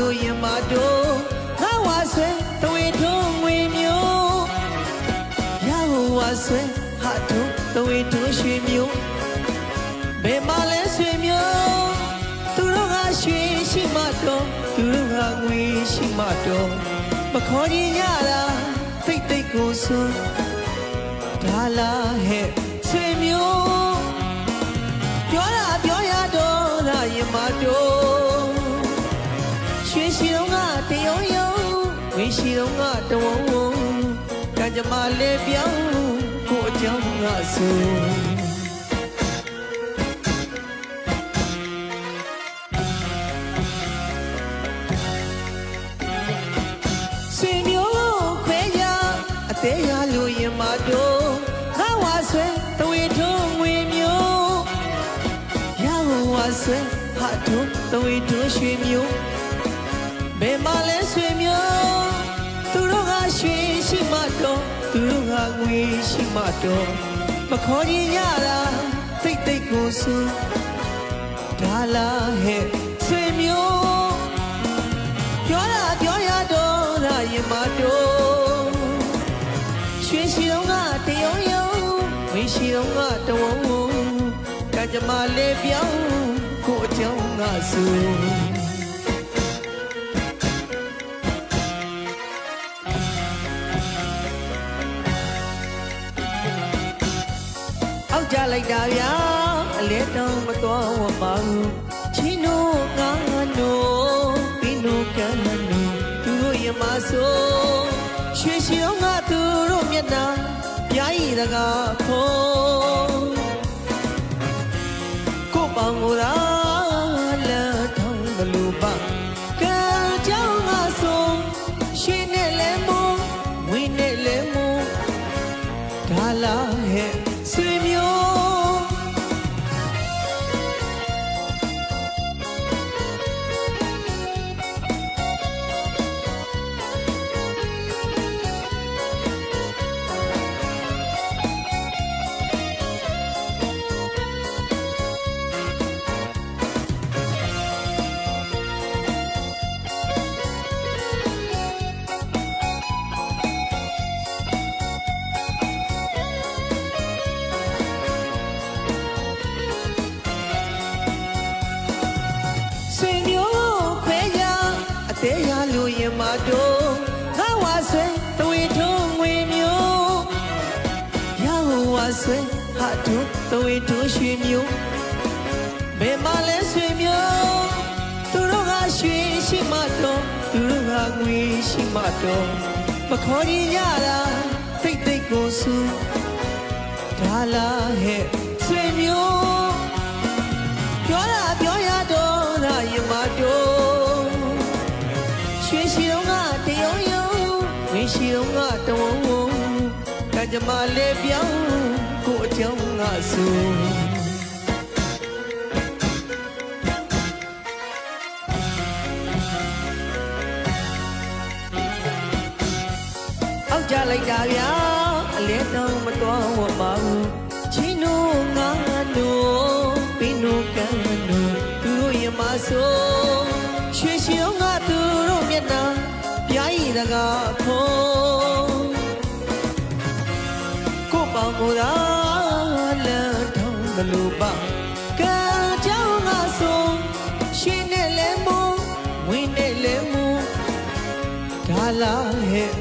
လို့ရင်မတို့ငါဝါဆွဲတဝေထုံးငွေမျိုးရဟဝါဆွဲဟာထုံးတဝေထုံးရွှေမျိုးဘယ်မှာလဲဆွေမျိုးသူတို့ကရွှေရှိမှတော့သူတို့ကငွေရှိမှတော့မခေါ်ရင်ရတာတိတ်တိတ်ကိုဆိုဒါလားဟဲ့ဆွေမျိုးပြောတာပြောရတော့ဒါရင်မ ရှိတော့ကတဝုံဝုံကံကြမ္မာလေးပြောင်းကိုအကြောင်းကဆိုဆွေမျိုးခွဲကြအသေးရလို့ရင်မတို့ငါဝါဆွဲတဝေထုံးငွေမျိုးရဟဝါဆွဲဟာတို့တဝေထုံးရွှေမျိုးဘယ်မှာလဲဆွေမျိုးသူတို့ကရွှေရှိမှ တော့သူတို့ကငွေရှိမှတော့မခေါ်ရင်ရတာတိတ်တိတ်ကိုဆူဒါလားဟဲ့ဆွေမျိုးပြောတာပြောရတော့ဒါရင်မတို့ရွှေရှိတော့ကတယုံယုံဝင်းရှိတော့ကတဝုံဝုံကံကြမ္မာလေးပြောင်းကိုအကြောင်းကဆို က်ကြလိုက်တာဗျာအလဲတောင်မတော်ဝပါဘူးချင်းတို့ငါတို့ပင်းတို့ကမ်းတို့သူတို့ရမဆိုးရွှေရှိတော့ငါသူတို့မျက်နှာပြားရည်တကားခုံး ဆွဲဟာတို့တဝေထုံးရွှေမျိုးဘယ်မှာလဲဆွေမျိုးသူတို့ကရွှေရှိမှတော့သူတို့ကငွေရှိမှတော့မခေါ်ရင်ရတာတိတ်တိတ်ကိုဆူဒါလားဟဲ့ဆွေမျိုးပြောတာပြောရတော့ဒါရင်မတို့ရွှေရှိတော့ကတယုံယုံဝင်းရှိတော့ကတဝုံဝုံကံကြမ္မာလေးပြောင်း ကိုအကြောင်းကဆိုအောက်ကြလိုက်တာဗျာအလဲတောင်မတော်ဝပါဘူးချင်းတို့ငါတို့ပင်းတို့ကံတို့သူတို့ရမဆိုးရွှေရှိအောင်ငါသူတို့မျက်နှာပြားရည်တကားဖုံးကို ရှင်